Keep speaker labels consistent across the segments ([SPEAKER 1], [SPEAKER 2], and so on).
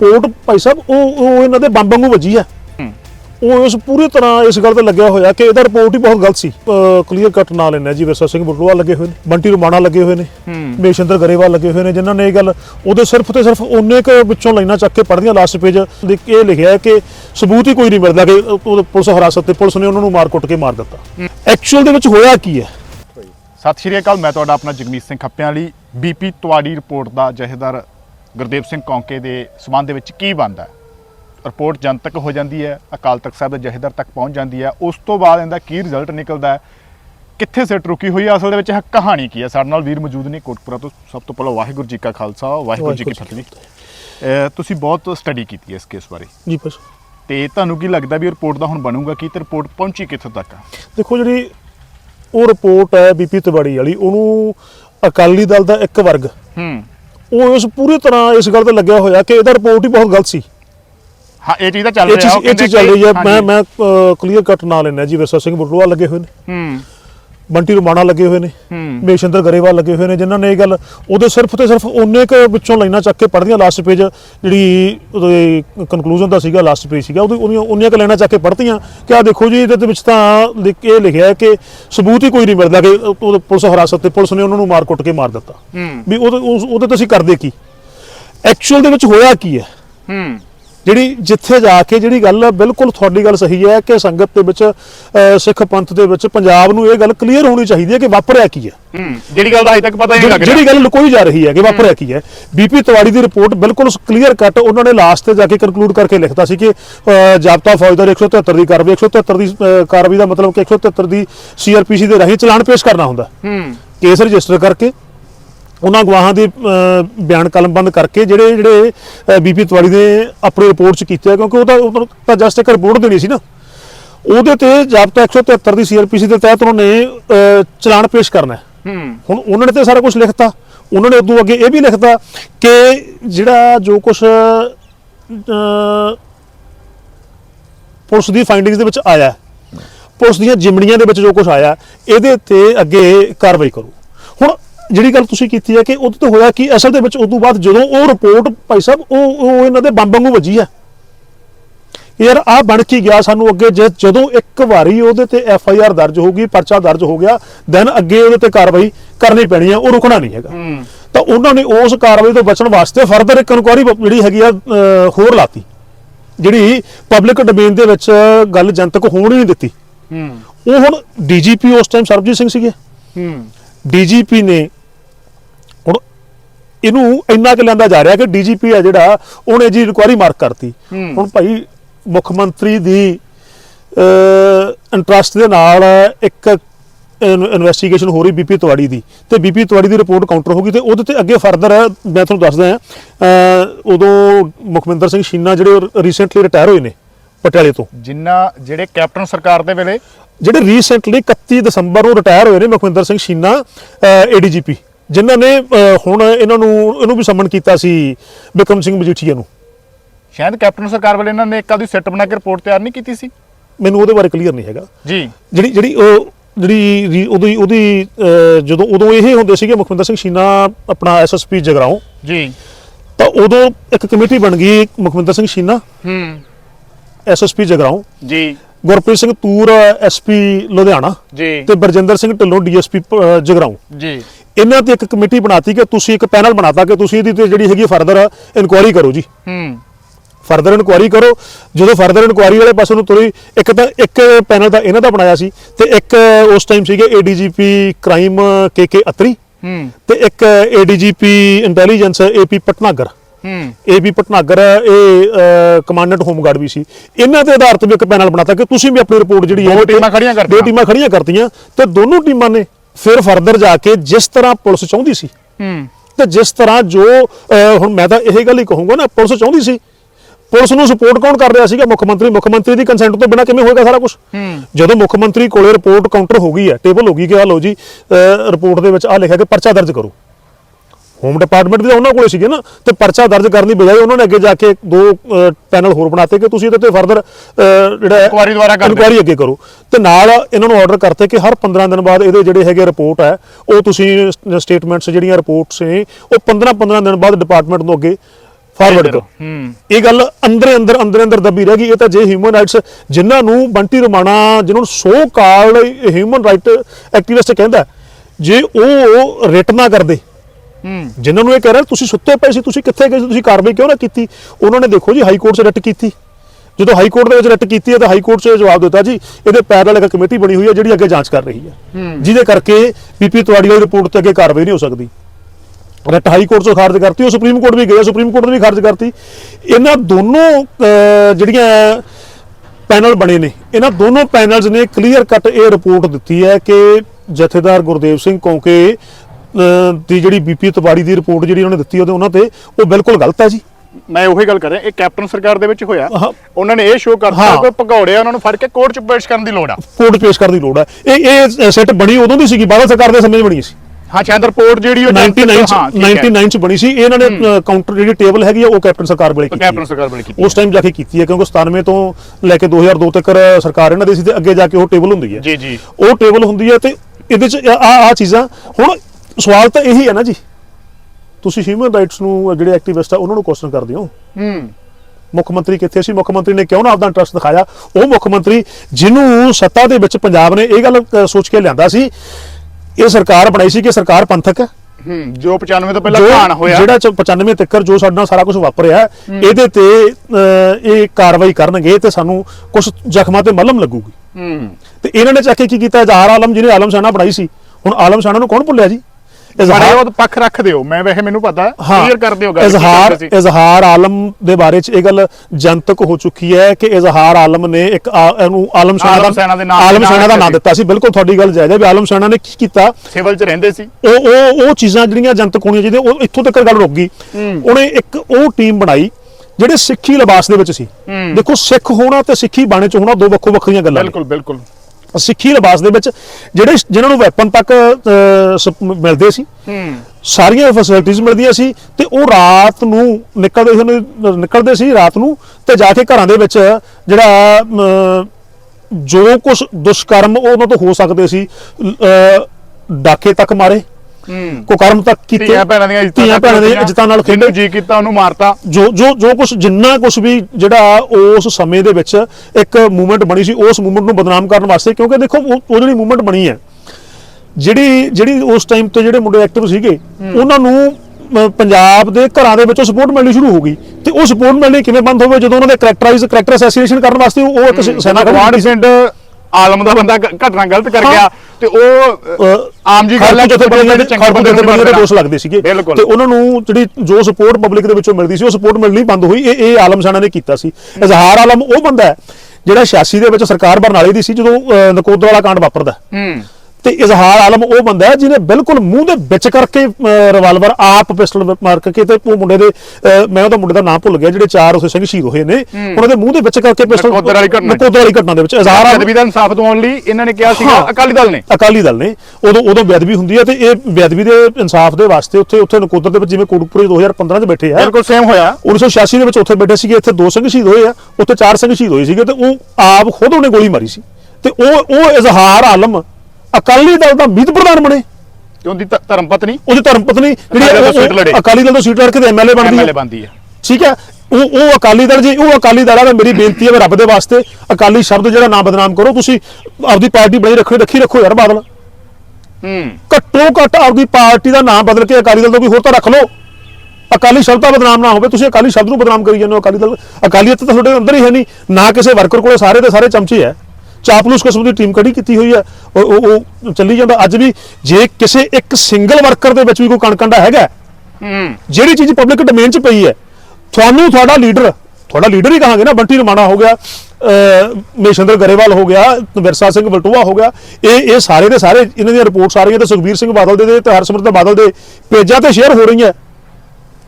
[SPEAKER 1] ਕੋਟ ਭਾਈ ਸਾਹਿਬ ਉਹ ਉਹ ਇਹਨਾਂ ਦੇ ਬੰਬ ਵਾਂਗੂ ਵੱਜੀ ਹੈ। ਉਹ ਇਸ ਪੂਰੀ ਤਰ੍ਹਾਂ ਇਸ ਗੱਲ ਤੇ ਲੱਗਿਆ ਹੋਇਆ ਕਿ ਇਹਦਾ ਰਿਪੋਰਟ ਹੀ ਬਹੁਤ ਗਲਤ ਸੀ। ਕਲੀਅਰ ਕੱਟ ਨਾਲ ਲੈਣਾ ਜੀ ਵਿਰਸਾ ਸਿੰਘ ਬਟੂਆ ਲੱਗੇ ਹੋਏ ਨੇ ਬੰਟੀ ਰੁਮਾਣਾ ਲੱਗੇ ਹੋਏ ਨੇ ਮੇਸ਼ੰਦਰ ਗਰੇਵਾਲ ਲੱਗੇ ਹੋਏ ਨੇ ਜਿਨ੍ਹਾਂ ਨੇ ਇਹ ਗੱਲ ਉਹਦੇ ਸਿਰਫ ਤੇ ਸਿਰਫ ਉਹਨੇ ਕੁ ਵਿੱਚੋਂ ਲਾਈਨਾਂ ਚੱਕ ਕੇ ਪੜ੍ਹਦੀਆਂ ਲਾਸਟ ਪੇਜ ਦੇ ਇਹ ਲਿਖਿਆ ਹੈ ਕਿ ਸਬੂਤ ਹੀ ਕੋਈ ਨਹੀਂ ਮਿਲਦਾ ਕਿ ਪੁਲਿਸ ਹਿਰਾਸਤ ਤੇ ਪੁਲਿਸ ਨੇ ਉਹਨਾਂ ਨੂੰ ਮਾਰ ਕੁੱਟ ਕੇ ਮਾਰ ਦਿੱਤਾ। ਐਕਚੁਅਲ ਦੇ ਵਿੱਚ ਹੋਇਆ ਕੀ ਹੈ?
[SPEAKER 2] ਸਤਿ ਸ਼੍ਰੀ ਅਕਾਲ ਮੈਂ ਤੁਹਾਡਾ ਆਪਣਾ ਜਗਮੀਤ ਸਿੰਘ ਖੱਪਿਆਂ ਲਈ ਬੀਪੀ ਤਵਾੜੀ ਰਿਪੋਰਟ ਦਾ ਜਹੇਦਾਰ ਗੁਰਦੇਵ ਸਿੰਘ ਕੌਂਕੇ ਦੇ ਸਬੰਧ ਦੇ ਵਿੱਚ ਕੀ ਬਣਦਾ ਹੈ? ਰਿਪੋਰਟ ਜਨਤਕ ਹੋ ਜਾਂਦੀ ਹੈ ਅਕਾਲ ਤਖਤ ਸਾਹਿਬ ਦੇ ਜਹੇਦਾਰ ਤੱਕ ਪਹੁੰਚ ਜਾਂਦੀ ਹੈ। ਉਸ ਤੋਂ ਬਾਅਦ ਇਹਦਾ ਕੀ ਰਿਜ਼ਲਟ ਨਿਕਲਦਾ ਹੈ? ਕਿੱਥੇ ਸਿੱਟ ਰੁਕੀ ਹੋਈ ਹੈ? ਅਸਲ ਦੇ ਵਿੱਚ ਇਹ ਕਹਾਣੀ ਕੀ ਹੈ? ਸਾਡੇ ਨਾਲ ਵੀਰ ਮੌਜੂਦ ਨੇ ਕੋਟਪੁਰਾ ਤੋਂ। ਸਭ ਤੋਂ ਪਹਿਲਾਂ ਵਾਹਿਗੁਰੂ ਜੀ ਕਾ ਖਾਲਸਾ ਵਾਹਿਗੁਰੂ ਜੀ ਕੀ ਫਤਿਹ। ਤੁਸੀਂ ਬਹੁਤ ਸਟੱਡੀ ਕੀਤੀ ਹੈ ਇਸ ਕੇਸ ਬਾਰੇ।
[SPEAKER 1] ਜੀ ਭਾਈ
[SPEAKER 2] ਤੇ ਤੁਹਾਨੂੰ ਕੀ ਲੱਗਦਾ ਵੀ ਰਿਪੋਰਟ ਦਾ ਹੁਣ ਬਣੂਗਾ ਕੀ ਤੇ ਰਿਪੋਰਟ ਪਹੁੰਚੀ ਕਿੱਥੋਂ ਤੱਕ? ਆ
[SPEAKER 1] ਦੇਖੋ ਜਿਹੜੀ ਉਹ ਰਿਪੋਰਟ ਹੈ ਬੀਪੀ ਤਿਵਾੜੀ ਵਾਲੀ ਉਹਨੂੰ ਅਕਾਲੀ ਦਲ ਦਾ ਇੱਕ ਵਰਗ
[SPEAKER 2] ਹੂੰ।
[SPEAKER 1] ਉਹ ਇਸ ਪੂਰੀ ਤਰ੍ਹਾਂ ਇਸ ਗੱਲ ਤੇ ਲੱਗਿਆ ਹੋਇਆ ਕਿ ਇਹਦਾ ਰਿਪੋਰਟ ਹੀ ਬਹੁਤ ਗਲਤ ਸੀ।
[SPEAKER 2] ਹਾਂ ਇਹ ਚੀਜ਼ ਤਾਂ ਚੱਲ
[SPEAKER 1] ਇਹ
[SPEAKER 2] ਰਿਹਾ
[SPEAKER 1] ਚੀਜ਼ ਇਹ ਚੀਜ਼ ਚੱਲ ਰਹੀ ਹੈ। ਮੈਂ ਮੈਂ ਕਲੀਅਰ ਕੱਟ ਨਾਲ ਲੈਣਾ ਜੀ ਵਿਰਸਾ ਸਿੰਘ ਬਟੂਆ ਲੱਗੇ ਹੋਏ ਨੇ।
[SPEAKER 2] ਹੂੰ।
[SPEAKER 1] ਬੰਟੀ ਰੁਮਾਣਾ ਲੱਗੇ ਹੋਏ ਨੇ ਮੇਸ਼ੰਦਰ ਗਰੇਵਾਲ ਲੱਗੇ ਹੋਏ ਨੇ ਜਿਨ੍ਹਾਂ ਨੇ ਇਹ ਗੱਲ ਉਹਦੇ ਸਿਰਫ ਤੇ ਸਿਰਫ ਉਹਨੇ ਕੁ ਵਿੱਚੋਂ ਲਾਈਨਾਂ ਚੱਕ ਕੇ ਪੜ੍ਹਦੀਆਂ ਲਾਸਟ ਪੇਜ ਜਿਹੜੀ ਉਹਦੇ ਕਨਕਲੂਜਨ ਦਾ ਸੀਗਾ ਲਾਸਟ ਪੇਜ ਸੀਗਾ ਉਹਦੀ ਉਹਦੀਆਂ ਉਹਨੀਆਂ ਕੁ ਲਾਈਨਾਂ ਚੱਕ ਕੇ ਪੜ੍ਹਤੀਆਂ ਕਿ ਆ ਦੇਖੋ ਜੀ ਇਹਦੇ ਵਿੱਚ ਤਾਂ ਲਿਖ ਇਹ ਲਿਖਿਆ ਹੈ ਕਿ ਸਬੂਤ ਹੀ ਕੋਈ ਨਹੀਂ ਮਿਲਦਾ ਕਿ ਉਹ- ਪੁਲਿਸ ਹਿਰਾਸਤ ਤੇ ਪੁਲਿਸ ਨੇ ਉਹਨਾਂ ਨੂੰ ਮਾਰ ਕੁੱਟ ਕੇ ਮਾਰ ਦਿੱਤਾ। ਵੀ ਉਹਦੇ ਉਹਦੇ ਤੇ ਅਸੀਂ ਕਰਦੇ ਕੀ? ਐਕਚੁਅਲ ਦੇ ਵਿੱਚ ਹੋਇਆ ਕੀ ਹੈ?
[SPEAKER 2] ਹੂੰ।
[SPEAKER 1] ਜਿਹੜੀ ਜਿੱਥੇ ਜਾ ਕੇ ਜਿਹੜੀ ਗੱਲ ਬਿਲਕੁਲ ਤੁਹਾਡੀ ਗੱਲ ਸਹੀ ਹੈ ਕਿ ਸੰਗਤ ਦੇ ਵਿੱਚ ਸਿੱਖ ਪੰਥ ਦੇ ਵਿੱਚ ਪੰਜਾਬ ਨੂੰ ਇਹ ਗੱਲ ਕਲੀਅਰ ਹੋਣੀ ਚਾਹੀਦੀ ਹੈ ਕਿ ਵਾਪਰਿਆ ਕੀ ਹੈ।
[SPEAKER 2] ਜਿਹੜੀ ਗੱਲ ਦਾ ਅਜੇ ਤੱਕ ਪਤਾ ਹੀ ਨਹੀਂ ਲੱਗ ਰਿਹਾ
[SPEAKER 1] ਜਿਹੜੀ ਗੱਲ ਲੁਕੋਈ ਜਾ ਰਹੀ ਹੈ ਕਿ ਵਾਪਰਿਆ ਕੀ ਹੈ। ਬੀਪੀ ਤਵਾੜੀ ਦੀ ਰਿਪੋਰਟ ਬਿਲਕੁਲ ਕਲੀਅਰ ਕੱਟ ਉਹਨਾਂ ਨੇ ਲਾਸਟ ਤੇ ਜਾ ਕੇ ਕਨਕਲੂਡ ਕਰਕੇ ਲਿਖਤਾ ਸੀ ਕਿ ਜਾਬਤਾ ਫੌਜਦਾਰ 173 ਦੀ ਕਾਰਵਾਈ 173 ਦੀ ਕਾਰਵਾਈ ਦਾ ਮਤਲਬ ਕਿ 173 ਦੀ ਸੀਆਰਪੀਸੀ ਦੇ ਰਾਹੀਂ ਚਲਾਨ ਪੇਸ਼ ਕਰਨਾ ਹੁੰਦਾ।
[SPEAKER 2] ਹੂੰ।
[SPEAKER 1] ਕੇਸ ਰਜਿਸਟਰ ਕਰਕੇ ਉਹਨਾਂ ਗਵਾਹਾਂ ਦੇ ਬਿਆਨ ਕਲਮਬੰਦ ਕਰਕੇ ਜਿਹੜੇ ਜਿਹੜੇ ਬੀਪੀ ਤਵਾੜੀ ਨੇ ਆਪਣੀ ਰਿਪੋਰਟ ਚ ਕੀਤੇ ਕਿਉਂਕਿ ਉਹ ਤਾਂ ਉਹ ਤਾਂ ਜਸਟ ਇੱਕ ਰਿਪੋਰਟ ਦੇਣੀ ਸੀ ਨਾ। ਉਹਦੇ ਤੇ ਜਾਬਤਾ 173 ਦੀ ਸੀਆਰਪੀਸੀ ਦੇ ਤਹਿਤ ਉਹਨਾਂ ਨੇ ਚਲਾਨ ਪੇਸ਼ ਕਰਨਾ ਹੁਣ ਉਹਨਾਂ ਨੇ ਤੇ ਸਾਰਾ ਕੁਝ ਲਿਖਤਾ। ਉਹਨਾਂ ਨੇ ਉਦੋਂ ਅੱਗੇ ਇਹ ਵੀ ਲਿਖਤਾ ਕਿ ਜਿਹੜਾ ਜੋ ਕੁਝ ਪੁਲਿਸ ਦੀ ਫਾਈਂਡਿੰਗਸ ਦੇ ਵਿੱਚ ਆਇਆ ਪੁਲਿਸ ਦੀਆਂ ਜਿਮਣੀਆਂ ਦੇ ਵਿੱਚ ਜੋ ਕੁਝ ਆਇਆ ਇਹਦੇ ਤੇ ਅੱਗੇ ਕਾਰਵਾਈ ਕਰੋ। ਹੁਣ ਜਿਹੜੀ ਗੱਲ ਤੁਸੀਂ ਕੀਤੀ ਹੈ ਕਿ ਉਹਦੇ ਤੋਂ ਹੋਇਆ ਕਿ? ਅਸਲ ਦੇ ਵਿੱਚ ਉਸ ਤੋਂ ਬਾਅਦ ਜਦੋਂ ਉਹ ਰਿਪੋਰਟ ਭਾਈ ਸਾਹਿਬ ਉਹ ਉਹ ਇਹਨਾਂ ਦੇ ਬੰਬ ਵਾਂਗੂ ਵੱਜੀ ਹੈ ਯਾਰ ਆ ਬਣ ਕੀ ਗਿਆ ਸਾਨੂੰ ਅੱਗੇ? ਜੇ- ਜਦੋਂ ਇੱਕ ਵਾਰੀ ਉਹਦੇ ਤੇ ਐਫ ਆਈ ਆਰ ਦਰਜ ਹੋ ਗਈ ਪਰਚਾ ਦਰਜ ਹੋ ਗਿਆ ਦੈਨ ਅੱਗੇ ਉਹਦੇ ਤੇ ਕਾਰਵਾਈ ਕਰਨੀ ਪੈਣੀ ਹੈ ਉਹ ਰੁਕਣਾ ਨਹੀਂ ਹੈਗਾ। ਤਾਂ ਉਹਨਾਂ ਨੇ ਉਸ ਕਾਰਵਾਈ ਤੋਂ ਬਚਣ ਵਾਸਤੇ ਫਰਦਰ ਇੱਕ ਇਨਕੁਆਰੀ ਜਿਹੜੀ ਹੈਗੀ ਆ ਹੋਰ ਲਾਤੀ। ਜਿਹੜੀ ਪਬਲਿਕ ਡੋਮੇਨ ਦੇ ਵਿੱਚ ਗੱਲ ਜਨਤਕ ਹੋਣ ਹੀ ਨਹੀਂ ਦਿੱਤੀ।
[SPEAKER 2] ਹੂੰ।
[SPEAKER 1] ਉਹ ਹੁਣ ਡੀਜੀਪੀ ਉਸ ਟਾਈਮ ਸਰਬਜੀਤ ਸਿੰਘ ਸੀਗੇ।
[SPEAKER 2] ਹੂੰ।
[SPEAKER 1] ਡੀਜੀਪੀ ਨੇ ਇਹਨੂੰ ਇੰਨਾ ਕਿ ਲੈਂਦਾ ਜਾ ਰਿਹਾ ਕਿ ਡੀਜੀਪੀ ਆ ਜਿਹੜਾ ਉਹਨੇ ਜੀ ਇਨਕੁਆਰੀ ਮਾਰਕ ਕਰਤੀ। ਹੁਣ ਭਾਈ ਮੁੱਖ ਮੰਤਰੀ ਦੀ ਇੰਟਰਸਟ ਦੇ ਨਾਲ ਇੱਕ ਇਨਵੈਸਟੀਗੇਸ਼ਨ ਹੋ ਰਹੀ ਬੀਪੀ ਤਵਾੜੀ ਦੀ। ਤੇ ਬੀਪੀ ਤਵਾੜੀ ਦੀ ਰਿਪੋਰਟ ਕਾਊਂਟਰ ਹੋ ਗਈ ਤੇ ਉਹਦੇ ਤੇ ਅੱਗੇ ਫਰਦਰ ਮੈਂ ਤੁਹਾਨੂੰ ਦੱਸਦਾ ਹਾਂ ਉਦੋਂ ਮੁਖਮਿੰਦਰ ਸਿੰਘ ਸ਼ੀਨਾ ਜਿਹੜੇ ਰੀਸੈਂਟਲੀ ਰਿਟਾਇਰ ਹੋਏ ਨੇ ਪਟਿਆਲੇ ਤੋਂ।
[SPEAKER 2] ਜਿੰਨਾ ਜਿਹੜੇ ਕੈਪਟਨ ਸਰਕਾਰ ਦੇ ਵੇਲੇ?
[SPEAKER 1] ਜਿਹੜੇ ਰੀਸੈਂਟਲੀ 31 ਦਸੰਬਰ ਨੂੰ ਰਿਟਾਇਰ ਹੋਏ ਨੇ ਮੁਖਵਿੰਦਰ ਸਿੰਘ ਸ਼ੀਨਾ ਏਡੀਜੀਪੀ ਜਿਨ੍ਹਾਂ ਨੇ ਅਹ, ਹੁਣ ਇਹਨਾਂ ਨੂੰ ਇਹਨੂੰ ਵੀ ਸਮਨ ਕੀਤਾ ਸੀ ਬਿਕਰਮ ਸਿੰਘ ਮਜੀਠੀਆ ਨੂੰ।
[SPEAKER 2] ਸ਼ਾਇਦ ਕੈਪਟਨ ਸਰਕਾਰ ਵੇਲੇ ਇਹਨਾਂ ਨੇ ਇੱਕ ਆਦੀ ਸੈੱਟ ਬਣਾ ਕੇ ਰਿਪੋਰਟ ਤਿਆਰ ਨਹੀਂ ਕੀਤੀ ਸੀ?
[SPEAKER 1] ਮੈਨੂੰ ਉਹਦੇ ਬਾਰੇ ਕਲੀਅਰ ਨਹੀਂ ਹੈਗਾ।
[SPEAKER 2] ਜੀ।
[SPEAKER 1] ਜਿਹੜੀ ਜਿਹੜੀ ਉਹ ਜਿਹੜੀ ਰੀ- ਉਹਦੀ ਉਹਦੀ ਅਹ, ਜਦੋਂ ਉਦੋਂ ਇਹ ਹੁੰਦੇ ਸੀਗੇ ਮੁਖਵਿੰਦਰ ਸਿੰਘ ਸ਼ੀਨਾ ਆਪਣਾ ਐਸਐਸਪੀ ਜਗਰਾਉਂ।
[SPEAKER 2] ਜੀ।
[SPEAKER 1] ਤਾਂ ਉਦੋਂ ਇੱਕ ਕਮੇਟੀ ਬਣ ਗਈ ਮੁਖਵਿੰਦਰ ਸਿੰਘ ਸ਼ੀਨਾ
[SPEAKER 2] ਹੂੰ।
[SPEAKER 1] ਐਸਐਸਪੀ ਜਗਰਾਉਂ।
[SPEAKER 2] ਜੀ।
[SPEAKER 1] ਗੁਰਪ੍ਰੀਤ ਸਿੰਘ ਤੂਰ ਐਸਪੀ ਲੁਧਿਆਣਾ।
[SPEAKER 2] ਜੀ।
[SPEAKER 1] ਤੇ ਬਰਜਿੰਦਰ ਸਿੰਘ ਢਿੱਲੋਂ ਡੀਐਸਪੀ ਜਗਰਾਉਂ।
[SPEAKER 2] ਜੀ।
[SPEAKER 1] ਇਹਨਾਂ ਤੇ ਇੱਕ ਕਮੇਟੀ ਬਣਾਤੀ ਕਿ ਤੁਸੀਂ ਇੱਕ ਪੈਨਲ ਬਣਾਤਾ ਕਿ ਤੁਸੀਂ ਇਹਦੀ ਤੇ ਜਿਹੜੀ ਹੈਗੀ ਫਰਦਰ ਇਨਕੁਆਇਰੀ ਕਰੋ ਜੀ।
[SPEAKER 2] ਹੂੰ।
[SPEAKER 1] ਫਰਦਰ ਇਨਕੁਆਇਰੀ ਕਰੋ। ਜਦੋਂ ਫਰਦਰ ਇਨਕੁਆਇਰੀ ਵਾਲੇ ਪਾਸੇ ਨੂੰ ਤੁਰੀ ਇੱਕ ਤਾਂ ਇੱਕ ਪੈਨਲ ਤਾਂ ਇਹਨਾਂ ਦਾ ਬਣਾਇਆ ਸੀ ਤੇ ਇੱਕ ਉਸ ਟਾਈਮ ਸੀਗੇ ਏਡੀਜੀਪੀ ਕ੍ਰਾਈਮ ਕੇਕੇ ਅਤਰੀ
[SPEAKER 2] ਹੂੰ।
[SPEAKER 1] ਤੇ ਇੱਕ ਏਡੀਜੀਪੀ ਇੰਟੈਲੀਜੈਂਸ ਏਪੀ ਪਟਨਾਗਰ
[SPEAKER 2] ਹੂੰ।
[SPEAKER 1] ਏਪੀ ਪਟਨਾਗਰ ਇਹ ਕਮਾਂਡੈਂਟ ਹੋਮਗਾਰਡ ਵੀ ਸੀ। ਇਹਨਾਂ ਦੇ ਆਧਾਰ ਤੇ ਵੀ ਇੱਕ ਪੈਨਲ ਬਣਾਤਾ ਕਿ ਤੁਸੀਂ ਵੀ ਆਪਣੀ ਰਿਪੋਰਟ ਜਿਹੜੀ ਹੈ
[SPEAKER 2] ਦੋ ਟੀਮਾਂ ਖੜੀਆਂ ਕਰਤੀਆਂ।
[SPEAKER 1] ਦੋ ਟੀਮਾਂ ਖੜੀਆਂ ਕਰਤੀਆਂ ਤੇ ਦੋਨੋਂ ਟੀਮਾਂ ਨੇ ਫਿਰ ਫਰਦਰ ਜਾ ਕੇ ਜਿਸ ਤਰ੍ਹਾਂ ਪੁਲਿਸ ਚਾਹੁੰਦੀ ਸੀ
[SPEAKER 2] ਹੂੰ।
[SPEAKER 1] ਤੇ ਜਿਸ ਤਰ੍ਹਾਂ ਜੋ ਹੁਣ ਮੈਂ ਤਾਂ ਇਹ ਗੱਲ ਹੀ ਕਹੂੰਗਾ ਨਾ ਪੁਲਿਸ ਚਾਹੁੰਦੀ ਸੀ। ਪੁਲਿਸ ਨੂੰ ਸਪੋਰਟ ਕੌਣ ਕਰ ਰਿਹਾ ਸੀਗਾ? ਮੁੱਖ ਮੰਤਰੀ ਮੁੱਖ ਮੰਤਰੀ ਦੀ ਕੰਸੈਂਟ ਤੋਂ ਬਿਨਾ ਕਿਵੇਂ ਹੋਏਗਾ ਸਾਰਾ ਕੁਝ ਜਦੋਂ ਮੁੱਖ ਮੰਤਰੀ ਕੋਲੇ ਰਿਪੋਰਟ ਕਾਊਂਟਰ ਹੋ ਗਈ ਹੈ ਟੇਬਲ ਹੋ ਗਈ ਕਿ ਆ ਲਓ ਜੀ ਰਿਪੋਰਟ ਦੇ ਵਿੱਚ ਆ ਲਿਖਿਆ ਕਿ ਪਰਚਾ ਦਰਜ ਕਰੋ। ਹੋਮ ਡਿਪਾਰਟਮੈਂਟ ਵੀ ਉਹਨਾਂ ਕੋਲੇ ਸੀਗੇ ਨਾ ਤੇ ਪਰਚਾ ਦਰਜ ਕਰਨ ਦੀ ਬਜਾਏ ਉਹਨਾਂ ਨੇ ਅੱਗੇ ਜਾ ਕੇ ਦੋ ਪੈਨਲ ਹੋਰ ਬਣਾਤੇ ਕਿ ਤੁਸੀਂ ਇਹਦੇ ਤੇ ਫਰਦਰ ਜਿਹੜਾ
[SPEAKER 2] Inquiry ਦੁਬਾਰਾ ਕਰ ਦਿਓ।
[SPEAKER 1] ਇਨਕੁਆਰੀ ਅੱਗੇ ਕਰੋ। ਤੇ ਨਾਲ ਇਹਨਾਂ ਨੂੰ ਆਰਡਰ ਕਰਤੇ ਕਿ ਹਰ 15 ਦਿਨ ਬਾਅਦ ਇਹਦੇ ਜਿਹੜੇ ਹੈਗੇ ਰਿਪੋਰਟ ਹੈ ਉਹ ਤੁਸੀਂ ਸਟੇਟਮੈਂਟਸ ਜਿਹੜੀਆਂ ਰਿਪੋਰਟਸ ਨੇ ਉਹ 15 15 ਦਿਨ ਬਾਅਦ ਡਿਪਾਰਟਮੈਂਟ ਨੂੰ ਅੱਗੇ ਫਾਰਵਰਡ ਕਰੋ। ਇਹ ਗੱਲ ਅੰਦਰੇ ਅੰਦਰ ਅੰਦਰੇ ਅੰਦਰ ਦੱਬੀ ਰਹਿ ਗਈ। ਇਹ ਤਾਂ ਜੇ ਹਿਊਮਨ ਰਾਈਟਸ ਜਿਨ੍ਹਾਂ ਨੂੰ ਬੰਟੀ ਰਮਾਣਾ ਜਿਹਨਾਂ ਨੂੰ so called human right activist ਕਹਿੰਦਾ ਜੇ ਉਹ ਰਿਟ ਨਾ ਕਰਦੇ ਜਿਨ੍ਹਾਂ ਨੂੰ ਇਹ ਕਹਿ ਰਿਹਾ ਤੁਸੀਂ ਸੁੱਤੇ ਪਏ ਸੀ ਤੁਸੀਂ ਕਿੱਥੇ ਗਏ ਸੀ ਤੁਸੀਂ ਕਾਰਵਾਈ ਕਿਉਂ ਨਾ ਕੀਤੀ? ਉਹਨਾਂ ਨੇ ਦੇਖੋ ਜੀ ਹਾਈ ਕੋਰਟ 'ਚ ਰਿਟ ਕੀਤੀ। ਜਦੋਂ ਹਾਈ ਕੋਰਟ ਦੇ ਵਿੱਚ ਰਿਟ ਕੀਤੀ ਹੈ ਤਾਂ ਹਾਈ ਕੋਰਟ 'ਚ ਜਵਾਬ ਦਿੱਤਾ ਜੀ ਇਹਦੇ ਪੈਰਲ ਇੱਕ ਕਮੇਟੀ ਬਣੀ ਹੋਈ ਹੈ ਜਿਹੜੀ ਅੱਗੇ ਜਾਂਚ ਕਰ ਰਹੀ ਹੈ। ਜਿਹਦੇ ਕਰਕੇ ਪੀਪੀ ਤਵਾੜੀ ਵਾਲੀ ਰਿਪੋਰਟ ਤੇ ਅੱਗੇ ਕਾਰਵਾਈ ਨਹੀਂ ਹੋ ਸਕਦੀ। ਰਿਟ ਹਾਈ ਕੋਰਟ 'ਚੋਂ ਖਾਰਜ ਕਰਤੀ ਉਹ ਸੁਪਰੀਮ ਕੋਰਟ ਵੀ ਗਿਆ ਸੁਪਰੀਮ ਕੋਰਟ ਨੇ ਵੀ ਖਾਰਜ ਕਰਤੀ। ਇਹਨਾਂ ਦੋਨੋਂ ਜਿਹੜੀਆਂ ਪੈਨਲ ਬਣੇ ਨੇ ਇਹਨਾਂ ਦੋਨੋਂ ਪੈਨਲਸ ਨੇ ਕਲੀਅਰ ਕੱਟ ਇਹ ਰਿਪੋਰਟ ਦਿੱਤੀ ਹੈ ਕਿ ਜਥੇਦਾਰ ਗੁਰਦੇਵ ਸਿੰਘ ਕੌਂਕੇ ਦੀ ਜਿਹੜੀ ਬੀਪੀ ਤਵਾੜੀ ਦੀ ਰਿਪੋਰਟ ਜਿਹੜੀ ਉਹਨਾਂ ਨੇ ਦਿੱਤੀ ਉਹਦੇ ਉਹਨਾਂ ਤੇ ਉਹ ਬਿਲਕੁਲ ਗਲਤ ਹੈ ਜੀ।
[SPEAKER 2] ਮੈਂ ਉਹੀ ਗੱਲ ਕਰ ਰਿਹਾ ਇਹ ਕੈਪਟਨ ਸਰਕਾਰ ਦੇ ਵਿੱਚ ਹੋਇਆ। ਉਹਨਾਂ ਨੇ ਇਹ ਸ਼ੋਅ ਕਰਤਾ। ਕਿ ਭਗੌੜੇ ਆ, ਉਹਨਾਂ ਨੂੰ ਫੜ ਕੇ ਕੋਰਟ 'ਚ ਪੇਸ਼ ਕਰਨ ਦੀ ਲੋੜ ਆ।
[SPEAKER 1] ਕੋਰਟ ਪੇਸ਼ ਕਰਨ ਦੀ ਲੋੜ ਹੈ। ਇਹ ਇਹ ਸੈੱਟ ਬਣੀ ਉਦੋਂ ਦੀ ਸੀਗੀ ਬਾਦਲ ਸਰਕਾਰ ਦੇ ਸਮੇਂ ਬਣੀ ਸੀ।
[SPEAKER 2] ਹਾਂ ਸ਼ਾਇਦ ਰਿਪੋਰਟ ਜਿਹੜੀ ਉਹ
[SPEAKER 1] 99 ਚ
[SPEAKER 2] ਹਾਂ, ਠੀਕ ਹੈ।
[SPEAKER 1] 99 ਚ ਬਣੀ ਸੀ। ਇਹ ਇਹਨਾਂ ਨੇ ਕਾਊਂਟਰ ਜਿਹੜੀ ਟੇਬਲ ਹੈਗੀ ਆ ਉਹ ਕੈਪਟਨ ਸਰਕਾਰ ਵੇਲੇ ਕੀਤੀ
[SPEAKER 2] ਕੈਪਟਨ। ਸਰਕਾਰ ਵੇਲੇ ਕੀਤੀ
[SPEAKER 1] ਉਸ ਟਾਈਮ ਜਾ ਕੇ ਕੀਤੀ ਹੈ ਕਿਉਂਕਿ 97 ਤੋਂ ਲੈ ਕੇ 2002 ਤੱਕ ਸਰਕਾਰ ਇਹਨਾਂ ਦੀ ਸੀ ਤੇ ਅੱਗੇ ਜਾ ਕੇ ਉਹ ਟੇਬਲ ਹੁੰਦੀ ਹੈ।
[SPEAKER 2] ਜੀ ਜੀ।
[SPEAKER 1] ਉਹ ਟੇਬਲ ਹੁੰਦੀ ਹੈ ਤੇ ਇਹਦੇ ਚ ਆ ਆ ਚੀਜ਼ਾਂ ਹੁਣ ਸਵਾਲ ਤਾਂ ਇਹੀ ਹੈ ਨਾ ਜੀ। ਤੁਸੀਂ ਹਿਊਮਨ ਰਾਈਟਸ ਨੂੰ ਜਿਹੜੇ ਐਕਟਿਵਿਸਟ ਆ ਉਹਨਾਂ ਨੂੰ ਕੁਐਸਚਨ ਕਰਦੇ ਹੋ।
[SPEAKER 2] ਹੂੰ।
[SPEAKER 1] ਮੁੱਖ ਮੰਤਰੀ ਕਿੱਥੇ ਸੀ? ਮੁੱਖ ਮੰਤਰੀ ਨੇ ਕਿਉਂ ਨਾ ਆਪਦਾ ਇੰਟਰਸਟ ਦਿਖਾਇਆ? ਉਹ ਮੁੱਖ ਮੰਤਰੀ ਜਿਹਨੂੰ ਸੱਤਾ ਦੇ ਵਿੱਚ ਪੰਜਾਬ ਨੇ ਇਹ ਗੱਲ ਸੋਚ ਕੇ ਲਿਆਂਦਾ ਸੀ ਇਹ ਸਰਕਾਰ ਬਣਾਈ ਸੀ ਕਿ ਸਰਕਾਰ ਪੰਥਕ ਹੈ?
[SPEAKER 2] ਹੂੰ ਜੋ 95 ਤੋਂ ਪਹਿਲਾਂ ਕਾਣ ਹੋਇਆ।
[SPEAKER 1] ਜਿਹੜਾ ਚ 95 ਤੱਕਰ ਜੋ ਸਾਡੇ ਨਾਲ ਸਾਰਾ ਕੁਝ ਵਾਪਰਿਆ ਇਹਦੇ ਤੇ ਇਹ ਕਾਰਵਾਈ ਕਰਨਗੇ ਤੇ ਸਾਨੂੰ ਕੁਝ ਜ਼ਖਮਾਂ ਤੇ ਮਲਮ ਲੱਗੂਗੀ।
[SPEAKER 2] ਹੂੰ।
[SPEAKER 1] ਤੇ ਇਹਨਾਂ ਨੇ ਚੱਕ ਕੇ ਕੀ ਕੀਤਾ? ਇਜ਼ਹਾਰ ਆਲਮ ਜਿਹਨੇ ਆਲਮ ਸ਼ਾਨਾ ਬਣਾਈ ਸੀ। ਹੁਣ ਆਲਮ ਸ਼ਾਨਾ ਨੂੰ ਕੌਣ ਭੁੱਲਿਆ ਜੀ?
[SPEAKER 2] ਬੜੇ ਉਹ ਪੱਖ ਰੱਖਦੇ ਹੋ ਮੈਂ ਵੈਸੇ ਮੈਨੂੰ ਪਤਾ ਕਲੀਅਰ ਕਰਦੇ ਹੋ ਗੱਲ
[SPEAKER 1] ਇਜ਼ਹਾਰ। ਇਜ਼ਹਾਰ ਆਲਮ ਦੇ ਬਾਰੇ ਚ ਇਹ ਗੱਲ ਜਨਤਕ ਹੋ ਚੁੱਕੀ ਹੈ ਕਿ ਇਜ਼ਹਾਰ ਆਲਮ ਨੇ ਇੱਕ ਇਹਨੂੰ ਆਲਮ ਸ਼ਾਨਾ
[SPEAKER 2] ਦੇ
[SPEAKER 1] ਆਲਮ ਸ਼ਾਨਾ ਦਾ ਨਾਮ ਦਿੱਤਾ ਸੀ। ਬਿਲਕੁਲ ਤੁਹਾਡੀ ਗੱਲ ਜਾਇਜ਼ ਹੈ ਵੀ ਆਲਮ ਸ਼ਾਨਾ ਨੇ ਕੀ ਕੀਤਾ?
[SPEAKER 2] ਸਿਵਲ 'ਚ ਰਹਿੰਦੇ ਸੀ।
[SPEAKER 1] ਉਹ ਉਹ ਉਹ ਚੀਜ਼ਾਂ ਜਿਹੜੀਆਂ ਜਨਤਕ ਹੋਣੀਆਂ ਚਾਹੀਦੀਆਂ ਉਹ ਇੱਥੋਂ ਤੱਕ ਗੱਲ ਰੁਕ ਗਈ। ਉਹਨੇ ਇੱਕ ਉਹ ਟੀਮ ਬਣਾਈ ਜਿਹੜੇ ਸਿੱਖੀ ਲਿਬਾਸ ਦੇ ਵਿੱਚ ਸੀ। ਦੇਖੋ ਸਿੱਖ ਹੋਣਾ ਤੇ ਸਿੱਖੀ ਬਾਣੇ ਚ ਹੋਣਾ ਦੋ ਵੱਖੋ ਵੱਖਰੀਆਂ ਗੱਲਾਂ
[SPEAKER 2] ਬਿਲਕੁਲ ਬਿਲਕੁਲ।
[SPEAKER 1] ਸਿੱਖੀ ਲਿਬਾਸ ਦੇ ਵਿੱਚ ਜਿਹੜੇ ਜਿਨ੍ਹਾਂ ਨੂੰ ਵੈਪਨ ਤੱਕ ਮਿਲਦੇ ਸੀ
[SPEAKER 2] ਹੂੰ।
[SPEAKER 1] ਸਾਰੀਆਂ ਫੈਸਿਲਿਟੀਆਂ ਮਿਲਦੀਆਂ ਸੀ ਤੇ ਉਹ ਰਾਤ ਨੂੰ ਨਿਕਲਦੇ ਸੀ ਨਿਕਲਦੇ ਸੀ ਰਾਤ ਨੂੰ ਤੇ ਜਾ ਕੇ ਘਰਾਂ ਦੇ ਵਿੱਚ ਜਿਹੜਾ ਜੋ ਕੁਝ ਦੁਸ਼ਕਰਮ ਉਹਨਾਂ ਤੋਂ ਹੋ ਸਕਦੇ ਸੀ ਡਾਕੇ ਤੱਕ ਮਾਰੇ
[SPEAKER 2] ਹੂੰ।
[SPEAKER 1] ਕੁਕਰਮ ਤੱਕ ਕੀਤੇ।
[SPEAKER 2] ਧੀਆਂ ਭੈਣਾਂ ਦੀਆਂ ਇੱਜ਼ਤਾਂ
[SPEAKER 1] ਧੀਆਂ ਭੈਣਾਂ ਦੀਆਂ ਇੱਜ਼ਤਾਂ ਨਾਲ ਖੇਡੇ।
[SPEAKER 2] ਜੀ ਕੀਤਾ ਉਹਨੂੰ ਮਾਰਤਾ।
[SPEAKER 1] ਜੋ ਜੋ ਜੋ ਕੁਝ ਜਿੰਨਾ ਕੁਝ ਵੀ ਜਿਹੜਾ ਉਸ ਸਮੇਂ ਦੇ ਵਿੱਚ ਇੱਕ ਮੂਵਮੈਂਟ ਬਣੀ ਸੀ ਉਸ ਮੂਵਮੈਂਟ ਨੂੰ ਬਦਨਾਮ ਕਰਨ ਵਾਸਤੇ ਕਿਉਂਕਿ ਦੇਖੋ ਉਹ ਜਿਹੜੀ ਮੂਵਮੈਂਟ ਬਣੀ ਹੈ ਜਿਹੜੀ ਜਿਹੜੀ ਉਸ ਟਾਈਮ ਤੇ ਜਿਹੜੇ ਮੁੰਡੇ ਐਕਟਿਵ ਸੀਗੇ ਉਹਨਾਂ ਨੂੰ ਪੰਜਾਬ ਦੇ ਘਰਾਂ ਦੇ ਵਿੱਚੋਂ ਸਪੋਰਟ ਮਿਲਣੀ ਸ਼ੁਰੂ ਹੋ ਗਈ। ਤੇ ਉਹ ਸਪੋਰਟ ਮਿਲਣੀ ਕਿਵੇਂ ਬੰਦ ਹੋਵੇ? ਜਦੋਂ ਉਹਨਾਂ ਦੇ ਕਰੈਕਟਰਾਈਜ਼ ਕਰੈਕਟਰ ਅਸੈਸੀਨੇਸ਼ਨ ਕਰਨ ਵਾਸਤੇ ਉਹ ਇੱਕ ਸੈਨਾ ਸੀ।
[SPEAKER 2] ਪਿੰਡ ਆਲਮ ਦਾ ਬੰਦਾ ਘ- ਘਟਨਾ ਗਲਤ ਕਰ। ਗਿਆ ਤੇ ਉਹ
[SPEAKER 1] ਅਹ,
[SPEAKER 2] ਆਮ ਜੀ ਗੱਲ ਹੈ
[SPEAKER 1] ਖਾਲਸਾ ਜਥੇਬੰਦੀਆਂ ਦੇ
[SPEAKER 2] ਚੰਗੇ ਬੰਦੇ ਨੂੰ
[SPEAKER 1] ਜਥੇਬੰਦੀਆਂ ਦੇ
[SPEAKER 2] ਮਾਰਨਾ।
[SPEAKER 1] ਦੋਸ਼ ਲੱਗਦੇ ਸੀਗੇ
[SPEAKER 2] ਬਿਲਕੁਲ।
[SPEAKER 1] ਤੇ ਉਹਨਾਂ ਨੂੰ ਜਿਹੜੀ ਜੋ ਸਪੋਰਟ ਪਬਲਿਕ ਦੇ ਵਿੱਚੋਂ ਮਿਲਦੀ ਸੀ ਉਹ ਸਪੋਰਟ ਮਿਲਣੀ ਬੰਦ ਹੋਈ ਇਹ ਇਹ ਆਲਮ ਸ਼ਾਨਾ ਨੇ ਕੀਤਾ ਸੀ ਇਜ਼ਹਾਰ ਆਲਮ ਉਹ ਬੰਦਾ ਹੈ ਜਿਹੜਾ 86 ਦੇ ਵਿੱਚ ਸਰਕਾਰ ਬਰਨਾਲੇ ਦੀ ਸੀ ਜਦੋਂ ਅਹ, ਨਕੋਦਰ ਵਾਲਾ ਕਾਂਡ ਵਾਪਰਦਾ
[SPEAKER 2] ਹੂੰ
[SPEAKER 1] ਤੇ ਇਜ਼ਹਾਰ ਆਲਮ ਉਹ ਬੰਦਾ ਹੈ ਜਿਹਨੇ ਬਿਲਕੁਲ ਮੂੰਹ ਦੇ ਵਿੱਚ ਕਰਕੇ ਰਿਵਾਲਵਰ ਆਪ ਪਿਸਟਲ ਮਾਰ ਕੇ ਤੇ ਉਹ ਮੁੰਡੇ ਦੇ ਮੈਂ ਉਹਦਾ ਮੁੰਡੇ ਦਾ ਨਾਮ ਭੁੱਲ ਗਿਆ ਜਿਹੜੇ ਚਾਰ ਉਸੇ ਸਿੰਘ ਸ਼ਹੀਦ ਹੋਏ ਨੇ ਉਹਨਾਂ ਦੇ ਮੂੰਹ ਦੇ ਵਿੱਚ ਕਰਕੇ ਪਿਸਟਲ
[SPEAKER 2] ਨਕੋਦਰ ਵਾਲੀ ਘਟਨਾ 'ਚ।
[SPEAKER 1] ਨਕੋਦਰ ਵਾਲੀ ਘਟਨਾ ਦੇ ਵਿੱਚ ਇਜ਼ਹਾਰ ਆਲਮ
[SPEAKER 2] ਜਦਵੀ ਦਾ ਇਨਸਾਫ ਦਿਵਾਉਣ ਲਈ ਇਹਨਾਂ ਨੇ ਕਿਹਾ ਸੀਗਾ। ਅਕਾਲੀ ਦਲ ਨੇ।
[SPEAKER 1] ਅਕਾਲੀ ਦਲ ਨੇ। ਉਦੋਂ ਉਦੋਂ ਬੇਅਦਬੀ ਹੁੰਦੀ ਹੈ ਤੇ ਇਹ ਬੇਅਦਬੀ ਦੇ ਇਨਸਾਫ ਦੇ ਵਾਸਤੇ ਉੱਥੇ ਉੱਥੇ ਨਕੋਦਰ ਦੇ ਵਿੱਚ ਜਿਵੇਂ ਕੋਟਕਪੁਰੇ 2015 ਚ ਬੈਠੇ ਆ।
[SPEAKER 2] ਬਿਲਕੁਲ ਸੇਮ ਹੋਇਆ।
[SPEAKER 1] 1986 ਦੇ ਵਿੱਚ ਉੱਥੇ ਬੈਠੇ ਸੀਗੇ ਇੱਥੇ ਦੋ ਸਿੰਘ ਸ਼ਹੀਦ ਹੋਏ ਆ ਉੱਥੇ ਚਾਰ ਸਿੰਘ ਸ਼ਹੀਦ ਹੋਏ ਸੀਗੇ ਤੇ ਉਹ ਆਪ ਖੁਦ ਉਹਨੇ ਗੋਲੀ ਮਾਰੀ ਸੀ। ਤੇ ਉਹ ਉਹ ਇਜ਼ਹਾਰ ਆਲਮ ਅਕਾਲੀ ਦਲ ਦਾ ਮੀਤ ਪ੍ਰਧਾਨ ਬਣੇ।
[SPEAKER 2] ਤੇ ਉਹਦੀ ਧ- ਧਰਮ ਪਤਨੀ
[SPEAKER 1] ਉਹਦੀ ਧਰਮ ਪਤਨੀ
[SPEAKER 2] ਅਕਾਲੀ ਦਲ ਤੋਂ
[SPEAKER 1] ਉਹ-
[SPEAKER 2] ਸੀਟ ਲੜੇ।
[SPEAKER 1] ਅਕਾਲੀ ਦਲ ਤੋਂ ਸੀਟ ਲੜ ਕੇ ਐਮਐਲਏ ਬਣਦੀ
[SPEAKER 2] ਐਮਐਲਏ
[SPEAKER 1] ਹੈ
[SPEAKER 2] ਬੰਦੀ ਹੈ।
[SPEAKER 1] ਠੀਕ ਹੈ? ਉਹ ਉਹ ਅਕਾਲੀ ਦਲ ਜੀ ਉਹ ਅਕਾਲੀ ਦਲ ਆ ਤਾਂ ਮੇਰੀ ਬੇਨਤੀ ਹੈ ਵੀ ਰੱਬ ਦੇ ਵਾਸਤੇ ਅਕਾਲੀ ਸ਼ਬਦ ਜਿਹੜਾ ਨਾਮ ਬਦਨਾਮ ਕਰੋ ਤੁਸੀਂ ਆਪਦੀ ਪਾਰਟੀ ਬਣੀ ਰੱਖੋ ਰੱਖੀ ਰੱਖੋ ਯਾਰ ਬਾਦਲ।
[SPEAKER 2] ਹੂੰ।
[SPEAKER 1] ਘੱਟੋ ਘੱਟ ਆਪਦੀ ਪਾਰਟੀ ਦਾ ਨਾਮ ਬਦਲ ਕੇ ਅਕਾਲੀ ਦਲ ਤੋਂ ਕੋਈ ਹੋਰ ਤਾਂ ਰੱਖ ਲਓ। ਅਕਾਲੀ ਸ਼ਬਦ ਦਾ ਬਦਨਾਮ ਨਾ ਹੋਵੇ ਤੁਸੀਂ ਅਕਾਲੀ ਸ਼ਬਦ ਨੂੰ ਬਦਨਾਮ ਕਰੀ ਜਾਂਦੇ ਹੋ ਅਕਾਲੀ ਦਲ। ਅਕਾਲੀਅਤ ਤਾਂ ਤੁਹਾਡੇ ਅੰਦਰ ਹੀ ਹੈ ਨਹੀਂ ਨਾ ਕਿਸੇ ਵਰਕਰ ਕੋਲੇ ਸਾਰੇ ਦੇ ਸਾਰੇ ਚਮਚੇ ਹੈ। ਚਾਪਲੂਸ ਕਿਸਮ ਦੀ ਟੀਮ ਕੜੀ ਕੀਤੀ ਹੋਈ ਹੈ ਉਹ ਉਹ- ਉਹ ਚੱਲੀ ਜਾਂਦਾ। ਅੱਜ ਵੀ ਜੇ ਕਿਸੇ ਇੱਕ ਸਿੰਗਲ ਵਰਕਰ ਦੇ ਵਿੱਚ ਵੀ ਕੋਈ ਕਣਕੰਡਾ ਹੈਗਾ
[SPEAKER 2] ਹੂੰ।
[SPEAKER 1] ਜਿਹੜੀ ਚੀਜ਼ ਪਬਲਿਕ ਡੋਮੇਨ 'ਚ ਪਈ ਹੈ ਤੁਹਾਨੂੰ ਤੁਹਾਡਾ ਲੀਡਰ ਤੁਹਾਡਾ ਲੀਡਰ ਹੀ ਕਹਾਂਗੇ ਨਾ ਬੰਟੀ ਰਮਾਣਾ ਹੋ ਗਿਆ ਮੇਸ਼ੰਦਰ ਗਰੇਵਾਲ ਹੋ ਗਿਆ ਵਿਰਸਾ ਸਿੰਘ ਬਲਟੋਆ ਹੋ ਗਿਆ ਇਹ ਇਹ ਸਾਰੇ ਦੇ ਸਾਰੇ ਇਹਨਾਂ ਦੀਆਂ ਰਿਪੋਰਟਸ ਆ ਰਹੀਆਂ ਤੇ ਸੁਖਬੀਰ ਸਿੰਘ ਬਾਦਲ ਦੇ ਤੇ ਹਰਸਿਮਰਤ ਬਾਦਲ ਦੇ ਪੇਜਾਂ ਤੇ ਸ਼ੇਅਰ ਹੋ ਰਹੀਆਂ।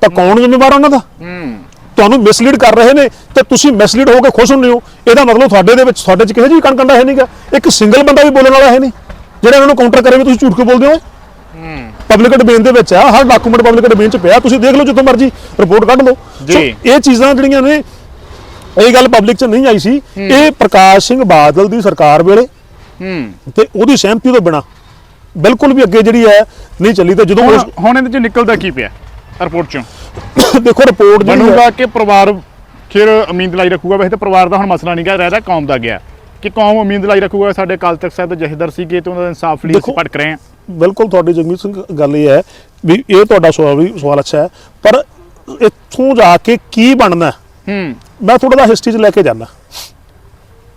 [SPEAKER 1] ਤਾਂ ਕੌਣ ਜ਼ਿੰਮੇਵਾਰ ਉਹਨਾਂ ਦਾ?
[SPEAKER 2] ਹੂੰ।
[SPEAKER 1] ਤੁਹਾਨੂੰ ਮਿਸਲੀਡ ਕਰ ਰਹੇ ਨੇ ਤੇ ਤੁਸੀਂ ਮਿਸਲੀਡ ਹੋ ਕੇ ਖੁਸ਼ ਹੁੰਦੇ ਹੋ। ਇਹਦਾ ਮਤਲਬ ਤੁਹਾਡੇ ਦੇ ਵਿੱਚ ਤੁਹਾਡੇ 'ਚ ਕਿਸੇ ਜੀ ਕਣਕੰਡਾ ਹੈ ਨਹੀਂਗਾ ਇੱਕ ਸਿੰਗਲ ਬੰਦਾ ਵੀ ਬੋਲਣ ਵਾਲਾ ਹੈ ਨਹੀਂ। ਜਿਹੜਾ ਇਹਨਾਂ ਨੂੰ ਕਾਊਂਟਰ ਕਰੇ ਵੀ ਤੁਸੀਂ ਝੂਠ ਕਿਉਂ ਬੋਲਦੇ ਹੋ? ਪਬਲਿਕ ਡੋਮੇਨ ਦੇ ਵਿੱਚ ਆ ਹਰ ਡਾਕੂਮੈਂਟ ਪਬਲਿਕ ਡੋਮੇਨ 'ਚ ਪਿਆ। ਤੁਸੀਂ ਦੇਖ ਲਓ ਜਿੱਥੋਂ ਮਰਜ਼ੀ ਰਿਪੋਰਟ ਕੱਢ ਲਓ।
[SPEAKER 2] ਜੀ।
[SPEAKER 1] ਇਹ ਚੀਜ਼ਾਂ ਜਿਹੜੀਆਂ ਨੇ ਇਹ ਗੱਲ ਪਬਲਿਕ 'ਚ ਨਹੀਂ ਆਈ ਸੀ। ਇਹ ਪ੍ਰਕਾਸ਼ ਸਿੰਘ ਬਾਦਲ ਦੀ ਸਰਕਾਰ ਵੇਲੇ
[SPEAKER 2] ਹੂੰ।
[SPEAKER 1] ਤੇ ਉਹਦੀ ਸਹਿਮਤੀ ਤੋਂ ਬਿਨਾ ਬਿਲਕੁਲ ਵੀ ਅੱਗੇ ਜਿਹੜੀ ਹੈ ਨਹੀਂ ਚੱਲੀ ਤੇ ਜਦੋਂ
[SPEAKER 2] ਹੁਣ ਇਹਦੇ ਚ ਨਿਕਲਦਾ ਕੀ ਪਿਆ? ਰਿਪੋਰਟ ਚੋਂ।
[SPEAKER 1] ਦੇਖੋ ਰਿਪੋਰਟ ਜਿਹੜੀ ਹੈ
[SPEAKER 2] ਬਣੂਗਾ ਕਿ ਪਰਿਵਾਰ ਫਿਰ ਉਮੀਦ ਲਾਈ ਰੱਖੂਗਾ। ਵੈਸੇ ਤਾਂ ਪਰਿਵਾਰ ਦਾ ਹੁਣ ਮਸਲਾ ਨਹੀਂ ਗਾ ਰਹਿਦਾ ਕੌਮ ਦਾ ਗਿਆ। ਕਿ ਕੌਮ ਉਮੀਦ ਲਾਈ ਰੱਖੂਗਾ ਸਾਡੇ ਅਕਾਲ ਤਖਤ ਸਾਹਿਬ ਦੇ ਜਥੇਦਾਰ ਸੀਗੇ ਤੇ ਉਹਨਾਂ ਦਾ ਇਨਸਾਫ ਲਈ ਅਸੀਂ
[SPEAKER 1] ਦੇਖੋ,
[SPEAKER 2] ਭਟਕ ਰਹੇ ਹਾਂ।
[SPEAKER 1] ਬਿਲਕੁਲ ਤੁਹਾਡੀ ਜਗਮੀਤ ਸਿੰਘ ਗੱਲ ਇਹ ਹੈ ਵੀ ਇਹ ਤੁਹਾਡਾ ਸਵਾਲ ਵੀ ਸਵਾਲ ਅੱਛਾ ਹੈ। ਪਰ ਇੱਥੋਂ ਜਾ ਕੇ ਕੀ ਬਣਨਾ ਹੈ?
[SPEAKER 2] ਹੂੰ।
[SPEAKER 1] ਮੈਂ ਥੋੜਾ ਜਿਹਾ ਹਿਸਟਰੀ 'ਚ ਲੈ ਕੇ ਜਾਣਾ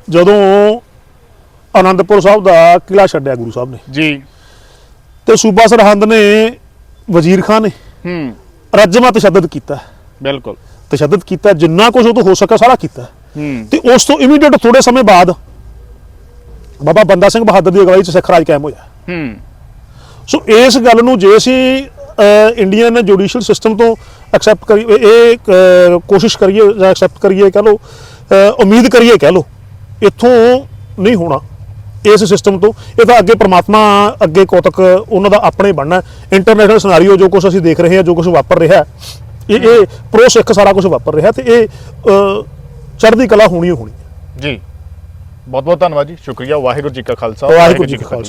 [SPEAKER 1] ਜਦੋਂ ਆਨੰਦਪੁਰ ਸਾਹਿਬ ਦਾ ਕਿਲਾ ਛੱਡਿਆ ਗੁਰੂ ਸਾਹਿਬ ਨੇ।
[SPEAKER 2] ਜੀ।
[SPEAKER 1] ਤੇ ਸੂਬਾ ਸਰਹੰਦ ਨੇ ਵਜ਼ੀਰ ਖਾਨ ਨੇ
[SPEAKER 2] ਹੂੰ।
[SPEAKER 1] ਰਜਮਾ ਤਸ਼ੱਦਦ ਕੀਤਾ।
[SPEAKER 2] ਬਿਲਕੁਲ।
[SPEAKER 1] ਤਸ਼ੱਦਦ ਕੀਤਾ ਜਿੰਨਾ ਕੁਝ ਉਹ ਤੋਂ ਹੋ ਸਕਿਆ ਸਾਰਾ ਕੀਤਾ।
[SPEAKER 2] ਹੂੰ।
[SPEAKER 1] ਤੇ ਉਸ ਤੋਂ ਇਮੀਡੀਏਟ ਥੋੜੇ ਸਮੇਂ ਬਾਅਦ ਬਾਬਾ ਬੰਦਾ ਸਿੰਘ ਬਹਾਦਰ ਦੀ ਅਗਵਾਈ 'ਚ ਸਿੱਖ ਰਾਜ ਕਾਇਮ ਹੋਇਆ।
[SPEAKER 2] ਹੂੰ।
[SPEAKER 1] ਸੋ ਇਸ ਗੱਲ ਨੂੰ ਜੇ ਅਸੀਂ ਇੰਡੀਅਨ ਜੁਡੀਸ਼ੀਅਲ ਸਿਸਟਮ ਤੋਂ ਐਕਸੈਪਟ ਕਰੀਏ ਇਹ ਕੋਸ਼ਿਸ਼ ਕਰੀਏ ਜਾਂ ਐਕਸੈਪਟ ਕਰੀਏ ਕਹ ਲਓ ਉਮੀਦ ਕਰੀਏ ਕਹ ਲਓ ਇੱਥੋਂ ਨਹੀਂ ਹੋਣਾ। ਇਸ ਸਿਸਟਮ ਤੋਂ। ਇਹ ਤਾਂ ਅੱਗੇ ਪ੍ਰਮਾਤਮਾ ਅੱਗੇ ਕੋਤਕ ਉਹਨਾਂ ਦਾ ਆਪਣੇ ਬਣਨਾ ਇੰਟਰਨੈਸ਼ਨਲ ਸਿਨੈਰੀਓ ਜੋ ਕੁਝ ਅਸੀਂ ਦੇਖ ਰਹੇ ਹਾਂ ਜੋ ਕੁਝ ਵਾਪਰ ਰਿਹਾ ਇਹ ਇਹ ਪ੍ਰੋ ਸਿੱਖ ਸਾਰਾ ਕੁਝ ਵਾਪਰ ਰਿਹਾ ਤੇ ਇਹ ਚੜ੍ਹਦੀ ਕਲਾ ਹੋਣੀ ਹੋਣੀ।
[SPEAKER 2] ਜੀ। ਬਹੁਤ ਬਹੁਤ ਧੰਨਵਾਦ ਜੀ। ਸ਼ੁਕਰੀਆ। ਵਾਹਿਗੁਰੂ ਜੀ ਕਾ ਖਾਲਸਾ।
[SPEAKER 1] ਵਾਹਿਗੁਰੂ ਜੀ ਕਾ ਖਾਲਸਾ।